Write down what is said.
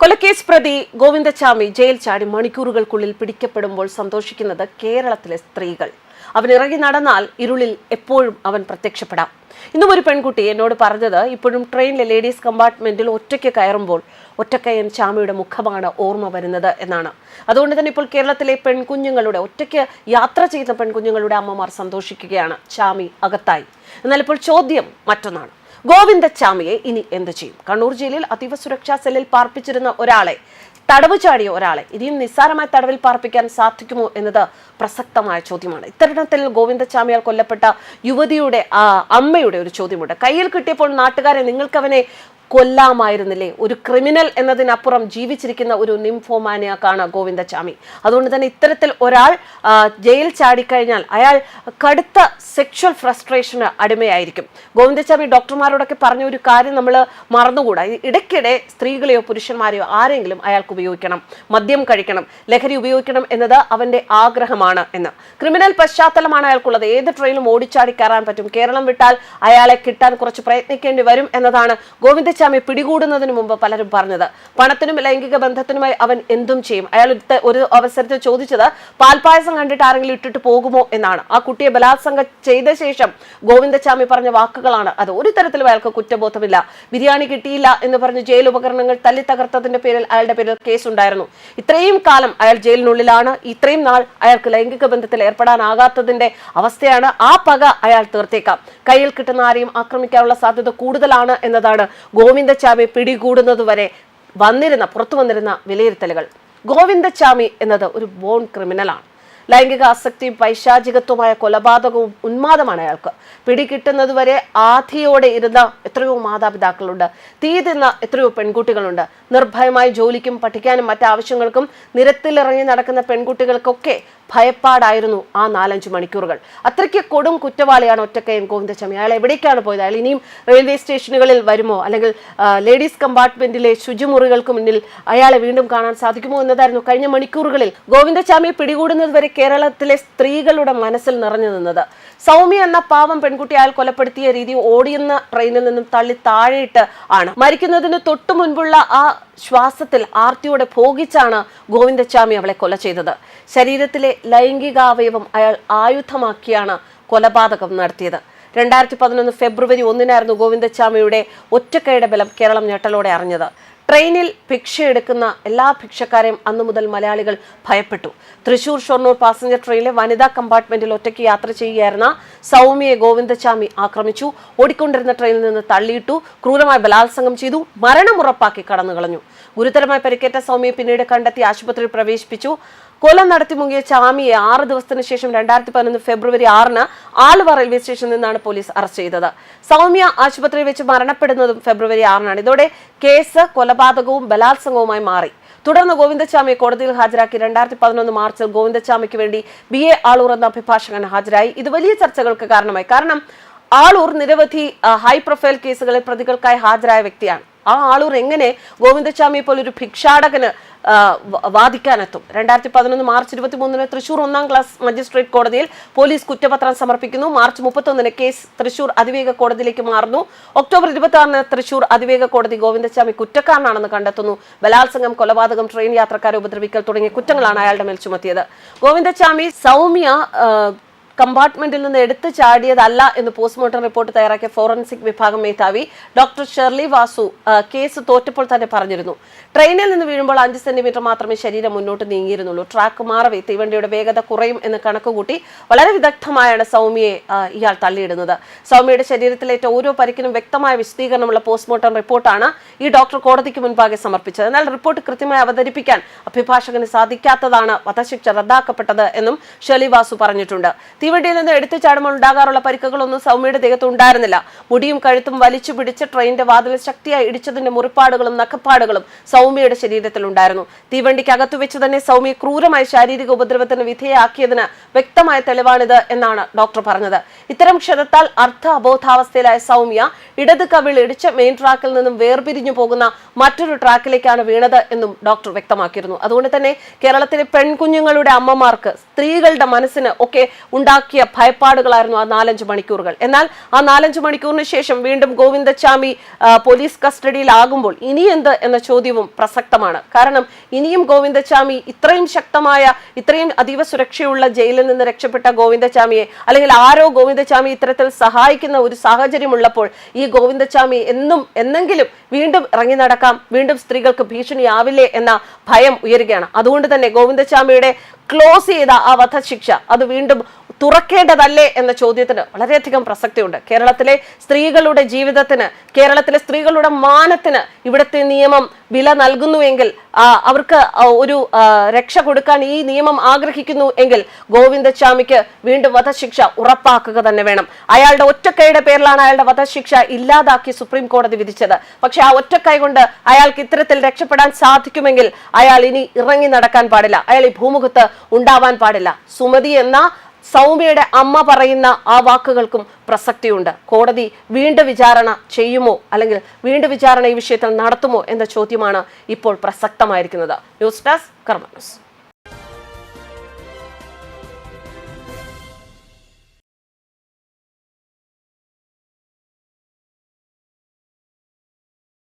കൊലക്കേസ് പ്രതി ഗോവിന്ദച്ചാമി ജയിൽ ചാടി മണിക്കൂറുകൾക്കുള്ളിൽ പിടിക്കപ്പെടുമ്പോൾ സന്തോഷിക്കുന്നത് കേരളത്തിലെ സ്ത്രീകൾ. അവൻ ഇറങ്ങി നടന്നാൽ ഇരുളിൽ എപ്പോഴും അവൻ പ്രത്യക്ഷപ്പെടാം. ഇന്നും ഒരു പെൺകുട്ടി എന്നോട് പറഞ്ഞത് ഇപ്പോഴും ട്രെയിനിലെ ലേഡീസ് കമ്പാർട്ട്മെന്റിൽ ഒറ്റയ്ക്ക് കയറുമ്പോൾ ഒറ്റക്കയ്യൻ ചാമിയുടെ മുഖമാണ് ഓർമ്മ വരുന്നത് എന്നാണ്. അതുകൊണ്ട് തന്നെ ഇപ്പോൾ കേരളത്തിലെ പെൺകുഞ്ഞുങ്ങളുടെ ഒറ്റയ്ക്ക് യാത്ര ചെയ്ത പെൺകുഞ്ഞുങ്ങളുടെ അമ്മമാർ സന്തോഷിക്കുകയാണ്. ചാമി അകത്തായി. എന്നാൽ ഇപ്പോൾ ചോദ്യം മറ്റൊന്നാണ്. ഗോവിന്ദച്ചാമിയെ ഇനി എന്ത് ചെയ്യും? കണ്ണൂർ ജയിലിൽ അതീവ സുരക്ഷാ സെല്ലിൽ പാർപ്പിച്ചിരുന്ന ഒരാളെ തടവ് ചാടിയ ഒരാളെ ഇനിയും നിസ്സാരമായ തടവിൽ പാർപ്പിക്കാൻ സാധിക്കുമോ എന്നത് പ്രസക്തമായ ചോദ്യമാണ്. ഇത്തരണത്തിൽ ഗോവിന്ദച്ചാമിയാൽ കൊല്ലപ്പെട്ട യുവതിയുടെ അമ്മയുടെ ഒരു ചോദ്യമുണ്ട്. കയ്യിൽ കിട്ടിയപ്പോൾ നാട്ടുകാരെ നിങ്ങൾക്കവനെ കൊല്ലാമായിരുന്നില്ലേ? ഒരു ക്രിമിനൽ എന്നതിനപ്പുറം ജീവിച്ചിരിക്കുന്ന ഒരു നിംഫോമാനിയാക്കാണ് ഗോവിന്ദചാമി അതുകൊണ്ട് തന്നെ ഇത്തരത്തിൽ ഒരാൾ ജയിൽ ചാടിക്കഴിഞ്ഞാൽ അയാൾ കടുത്ത സെക്ഷൽ ഫ്രസ്ട്രേഷന് അടിമയായിരിക്കും. ഗോവിന്ദചാമി ഡോക്ടർമാരോടൊക്കെ പറഞ്ഞ ഒരു കാര്യം നമ്മൾ മറന്നുകൂടാ. ഇടയ്ക്കിടെ സ്ത്രീകളെയോ പുരുഷന്മാരെയോ ആരെങ്കിലും അയാൾക്ക് ഉപയോഗിക്കണം. മദ്യം കഴിക്കണം. ലഹരി ഉപയോഗിക്കണം എന്നത് അവന്റെ ആഗ്രഹമാണ് എന്ന്. ക്രിമിനൽ പശ്ചാത്തലമാണ് അയാൾക്കുള്ളത്. ഏത് ട്രെയിനും ഓടിച്ചാടി കയറാൻ പറ്റും. കേരളം വിട്ടാൽ അയാളെ കിട്ടാൻ കുറച്ച് പ്രയത്നിക്കേണ്ടി വരും എന്നതാണ് ഗോവിന്ദച്ചാമി പിടികൂടുന്നതിന് മുമ്പ് പലരും പറഞ്ഞത്. പണത്തിനും ലൈംഗിക ബന്ധത്തിനുമായി അവൻ എന്തും ചെയ്യും. അയാൾ ഒരു അവസരത്തിൽ ചോദിച്ചത് പാൽപായസം കണ്ടിട്ട് ആരെങ്കിലും ഇട്ടിട്ട് പോകുമോ? എന്നാണ്. ആ കുട്ടിയെ ബലാത്സംഗം ചെയ്ത ശേഷം ഗോവിന്ദച്ചാമി പറഞ്ഞ വാക്കുകളാണ് അത്. ഒരു തരത്തിലും അയാൾക്ക് കുറ്റബോധമില്ല. ബിരിയാണി കിട്ടിയില്ല എന്ന് പറഞ്ഞ് ജയിൽ ഉപകരണങ്ങൾ തല്ലി തകർത്തതിന്റെ പേരിൽ അയാളുടെ പേരിൽ കേസ് ഉണ്ടായിരുന്നു ഇത്രയും കാലം അയാൾ ജയിലിനുള്ളിലാണ്. ഇത്രയും നാൾ അയാൾക്ക് ലൈംഗിക ബന്ധത്തിൽ ഏർപ്പെടാനാകാത്തതിന്റെ അവസ്ഥയാണ് ആ പക അയാൾ തീർത്തേക്കാം. കയ്യിൽ കിട്ടുന്ന ആരെയും ആക്രമിക്കാനുള്ള സാധ്യത കൂടുതലാണ് എന്നതാണ് ഗോവിന്ദച്ചാമി പിടികൂടുന്നതുവരെ വന്നിരുന്ന പുറത്തു വന്നിരുന്ന വിലയിരുത്തലുകൾ. ഗോവിന്ദച്ചാമി എന്നത് ഒരു ബോൺ ക്രിമിനലാണ്. ലൈംഗിക ആസക്തിയും പൈശാചികത്വമായ കൊലപാതകവും ഉന്മാദമാണ് അയാൾക്ക്. പിടികിട്ടുന്നതുവരെ ആധിയോടെ ഇരുന്ന എത്രയോ മാതാപിതാക്കളുണ്ട്. തീ തിന്ന എത്രയോ പെൺകുട്ടികളുണ്ട്. നിർഭയമായി ജോലിക്കും പഠിക്കാനും മറ്റാവശ്യങ്ങൾക്കും നിരത്തിലിറങ്ങി നടക്കുന്ന പെൺകുട്ടികൾക്കൊക്കെ ഭയപ്പാടായിരുന്നു ആ നാലഞ്ച് മണിക്കൂറുകൾ. അത്രയ്ക്ക് കൊടും കുറ്റവാളിയാണ് ഒറ്റക്കയൻ ഗോവിന്ദസ്വാമി. അയാൾ എവിടേക്കാണ് പോയത്? അയാൾ ഇനിയും റെയിൽവേ സ്റ്റേഷനുകളിൽ വരുമോ? അല്ലെങ്കിൽ ലേഡീസ് കമ്പാർട്ട്മെന്റിലെ ശുചിമുറികൾക്ക് മുന്നിൽ അയാളെ വീണ്ടും കാണാൻ സാധിക്കുമോ എന്നതായിരുന്നു കഴിഞ്ഞ മണിക്കൂറുകളിൽ. ഗോവിന്ദസ്വാമിയെ പിടികൂടുന്നത് വരെ കേരളത്തിലെ സ്ത്രീകളുടെ മനസ്സിൽ നിറഞ്ഞു നിന്നത്. സൗമ്യ എന്ന പാവം പെൺകുട്ടി അയാൾ കൊലപ്പെടുത്തിയ രീതി ഓടിയുന്ന ട്രെയിനിൽ നിന്നും തള്ളി താഴെയിട്ട് ആണ്. മരിക്കുന്നതിന് തൊട്ടു മുൻപുള്ള ആ ശ്വാസത്തിൽ ആർത്തിയോടെ ഭോഗിച്ചാണ് ഗോവിന്ദച്ചാമി അവളെ കൊല ചെയ്തത്. ശരീരത്തിലെ ലൈംഗികാവയവം അയാൾ ആയുധമാക്കിയാണ് കൊലപാതകം നടത്തിയത്. രണ്ടായിരത്തി പതിനൊന്ന് ഫെബ്രുവരി ഒന്നിനായിരുന്നു ഗോവിന്ദച്ചാമിയുടെ ഒറ്റക്കൈയുടെ ബലം കേരളം ഞെട്ടലോടെ അറിഞ്ഞത്. ട്രെയിനിൽ ഭിക്ഷ ഭിക്ഷയെടുക്കുന്ന എല്ലാ ഭിക്ഷക്കാരെയും അന്നു മുതൽ മലയാളികൾ ഭയപ്പെട്ടു. തൃശൂർ ഷൊർണൂർ പാസഞ്ചർ ട്രെയിനിലെ വനിതാ കമ്പാർട്ട്മെന്റിൽ ഒറ്റയ്ക്ക് യാത്ര ചെയ്യുകയായിരുന്ന സൗമ്യയെ ഗോവിന്ദചാമി ആക്രമിച്ചു. ഓടിക്കൊണ്ടിരുന്ന ട്രെയിനിൽ നിന്ന് തള്ളിയിട്ടു ക്രൂരമായി ബലാത്സംഗം ചെയ്തു. മരണമുറപ്പാക്കി കടന്നു കളഞ്ഞു ഗുരുതരമായി പരിക്കേറ്റ സൗമ്യയെ പിന്നീട് കണ്ടെത്തി ആശുപത്രിയിൽ പ്രവേശിപ്പിച്ചു. കൊലം നടത്തി മുങ്ങിയ ചാമിയെ ആറ് ദിവസത്തിന് ശേഷം രണ്ടായിരത്തി പതിനൊന്ന് ഫെബ്രുവരി ആറിന് ആലുവ റെയിൽവേ സ്റ്റേഷനിൽ നിന്നാണ് പോലീസ് അറസ്റ്റ് ചെയ്തത്. സൗമ്യ ആശുപത്രിയിൽ വെച്ച് മരണപ്പെടുന്നതും ഫെബ്രുവരി ആറിനാണ്. ഇതോടെ കേസ് കൊലപാതകവും ബലാത്സംഗവുമായി മാറി. തുടർന്ന് ഗോവിന്ദച്ചാമിയെ കോടതിയിൽ ഹാജരാക്കി രണ്ടായിരത്തി പതിനൊന്ന് മാർച്ചിൽ ഗോവിന്ദച്ചാമിക്ക് വേണ്ടി ബി എ ആളൂർ എന്ന അഭിഭാഷകൻ ഹാജരായി. ഇത് വലിയ ചർച്ചകൾക്ക് കാരണമായി. കാരണം ആളൂർ നിരവധി ഹൈ പ്രൊഫൈൽ കേസുകളിൽ പ്രതികൾക്കായി ഹാജരായ വ്യക്തിയാണ്. ആ ആളൂർ എങ്ങനെ ഗോവിന്ദസ്വാമി പോലെ ഒരു ഭിക്ഷാടകന് വാദിക്കാനെത്തും? രണ്ടായിരത്തി പതിനൊന്ന് മാർച്ച് ഇരുപത്തി മൂന്നിന് തൃശൂർ ഒന്നാം ക്ലാസ് മജിസ്ട്രേറ്റ് കോടതിയിൽ പോലീസ് കുറ്റപത്രം സമർപ്പിക്കുന്നു. മാർച്ച് മുപ്പത്തൊന്നിന് കേസ് തൃശൂർ അതിവേഗ കോടതിയിലേക്ക് മാറുന്നു. ഒക്ടോബർ ഇരുപത്തി ആറിന് തൃശൂർ അതിവേഗ കോടതി ഗോവിന്ദസ്വാമി കുറ്റക്കാരനാണെന്ന് കണ്ടെത്തുന്നു. ബലാത്സംഗം കൊലപാതകം ട്രെയിൻ യാത്രക്കാരെ ഉപദ്രവിക്കൽ തുടങ്ങിയ കുറ്റങ്ങളാണ് അയാളുടെ മേൽ ചുമത്തിയത്. ഗോവിന്ദസ്വാമി സൗമ്യ കമ്പാർട്ട്മെന്റിൽ നിന്ന് എടുത്തു ചാടിയതല്ല എന്ന് പോസ്റ്റ്മോർട്ടം റിപ്പോർട്ട് തയ്യാറാക്കിയ ഫോറൻസിക് വിഭാഗം മേധാവി ഡോക്ടർ ഷെർലി വാസു കേസ് തോറ്റപ്പോൾ തന്നെ പറഞ്ഞിരുന്നു. ട്രെയിനിൽ നിന്ന് വീഴുമ്പോൾ അഞ്ച് സെന്റിമീറ്റർ മാത്രമേ ശരീരം മുന്നോട്ട് നീങ്ങിയിരുന്നുള്ളൂ. ട്രാക്ക് മാറവേ തീവണ്ടിയുടെ വേഗത കുറയും എന്ന് കണക്കുകൂട്ടി വളരെ വിദഗ്ധമായാണ് സൗമ്യയെ ഇയാൾ തള്ളിയിടുന്നത്. സൗമ്യയുടെ ശരീരത്തിലേറ്റ ഓരോ പരിക്കിനും വ്യക്തമായ വിശദീകരണമുള്ള പോസ്റ്റ്മോർട്ടം റിപ്പോർട്ടാണ് ഈ ഡോക്ടർ കോടതിക്ക് മുൻപാകെ സമർപ്പിച്ചത്. എന്നാൽ റിപ്പോർട്ട് കൃത്യമായി അവതരിപ്പിക്കാൻ അഭിഭാഷകന് സാധിക്കാത്തതാണ് വധശിക്ഷ റദ്ദാക്കപ്പെട്ടത് എന്നും ഷെലിവാസു പറഞ്ഞിട്ടുണ്ട്. തീവണ്ടിയിൽ നിന്ന് എടുത്തു ചാടുമ്പോൾ ഉണ്ടാകാറുള്ള പരിക്കുകളൊന്നും സൗമ്യയുടെ ദേഹത്ത് ഉണ്ടായിരുന്നില്ല. മുടിയും കഴുത്തും വലിച്ചു പിടിച്ച് ട്രെയിനിന്റെ വാതിൽ ശക്തിയായി ഇടിച്ചതിന്റെ മുറിപ്പാടുകളും നഖപ്പാടുകളും സൗമ്യയുടെ ശരീരത്തിൽ ഉണ്ടായിരുന്നു. തീവണ്ടിക്കകത്തു വെച്ച് തന്നെ സൗമ്യ ക്രൂരമായ ശാരീരിക ഉപദ്രവത്തിന് വിധേയമാക്കിയതിന് വ്യക്തമായ തെളിവാണിത് എന്നാണ് ഡോക്ടർ പറഞ്ഞത്. ഇത്തരം ക്ഷതത്താൽ അർദ്ധ അബോധാവസ്ഥയിലായ സൗമ്യ ഇടത് കവിൾ ഇടിച്ച് മെയിൻ ട്രാക്കിൽ നിന്നും വേർപിരിഞ്ഞു പോകുന്ന മറ്റൊരു ട്രാക്കിലേക്കാണ് വീണത് എന്നും ഡോക്ടർ വ്യക്തമാക്കിയിരുന്നു. അതുകൊണ്ട് തന്നെ കേരളത്തിലെ പെൺകുഞ്ഞുങ്ങളുടെ അമ്മമാർക്ക് സ്ത്രീകളുടെ മനസ്സിന് ഒക്കെ ഉണ്ടാകുന്ന ഉണ്ടാക്കിയ ഭയപ്പാടുകളായിരുന്നു ആ നാലഞ്ച് മണിക്കൂറുകൾ. എന്നാൽ ആ നാലഞ്ച് മണിക്കൂറിന് ശേഷം വീണ്ടും ഗോവിന്ദച്ചാമി പോലീസ് കസ്റ്റഡിയിലാകുമ്പോൾ ഇനി എന്ത് എന്ന ചോദ്യവും പ്രസക്തമാണ്. കാരണം ഇനിയും ഗോവിന്ദച്ചാമി ഇത്രയും ശക്തമായ ഇത്രയും അതീവ സുരക്ഷയുള്ള ജയിലിൽ നിന്ന് രക്ഷപ്പെട്ട ഗോവിന്ദച്ചാമിയെ അല്ലെങ്കിൽ ആരോ ഗോവിന്ദച്ചാമി ഇത്തരത്തിൽ സഹായിക്കുന്ന ഒരു സാഹചര്യമുള്ളപ്പോൾ ഈ ഗോവിന്ദച്ചാമി എന്നും എന്നെങ്കിലും വീണ്ടും ഇറങ്ങി നടക്കാം വീണ്ടും സ്ത്രീകൾക്ക് ഭീഷണിയാവില്ലേ എന്ന ഭയം ഉയരുകയാണ്. അതുകൊണ്ട് തന്നെ ഗോവിന്ദച്ചാമിയുടെ ക്ലോസ് ചെയ്ത ആ വധശിക്ഷ അത് വീണ്ടും തുറക്കേണ്ടതല്ലേ എന്ന ചോദ്യത്തിന് വളരെയധികം പ്രസക്തിയുണ്ട്. കേരളത്തിലെ സ്ത്രീകളുടെ ജീവിതത്തിന് കേരളത്തിലെ സ്ത്രീകളുടെ മാനത്തിന് ഇവിടുത്തെ നിയമം വില നൽകുന്നുവെങ്കിൽ അവർക്ക് ഒരു രക്ഷ കൊടുക്കാൻ ഈ നിയമം ആഗ്രഹിക്കുന്നു എങ്കിൽ ഗോവിന്ദച്ചാമിക്ക് വീണ്ടും വധശിക്ഷ ഉറപ്പാക്കുക തന്നെ വേണം. അയാളുടെ ഒറ്റക്കൈയുടെ പേരിലാണ് അയാളുടെ വധശിക്ഷ ഇല്ലാതാക്കി സുപ്രീം കോടതി വിധിച്ചത്. പക്ഷെ ആ ഒറ്റക്കൈ കൊണ്ട് അയാൾക്ക് ഇത്തരത്തിൽ രക്ഷപ്പെടാൻ സാധിക്കുമെങ്കിൽ അയാൾ ഇനി ഇറങ്ങി നടക്കാൻ പാടില്ല. അയാൾ ഈ ഭൂമുഖത്ത് ഉണ്ടാവാൻ പാടില്ല. സുമതി എന്ന സൗമ്യയുടെ അമ്മ പറയുന്ന ആ വാക്കുകൾക്കും പ്രസക്തിയുണ്ട്. കോടതി വീണ്ടും വിചാരണ ചെയ്യുമോ? അല്ലെങ്കിൽ വീണ്ടും വിചാരണ ഈ വിഷയത്തിൽ നടത്തുമോ? എന്ന ചോദ്യമാണ് ഇപ്പോൾ പ്രസക്തമായിരിക്കുന്നത്. ന്യൂസ് ഡെസ്ക് കർമ്മ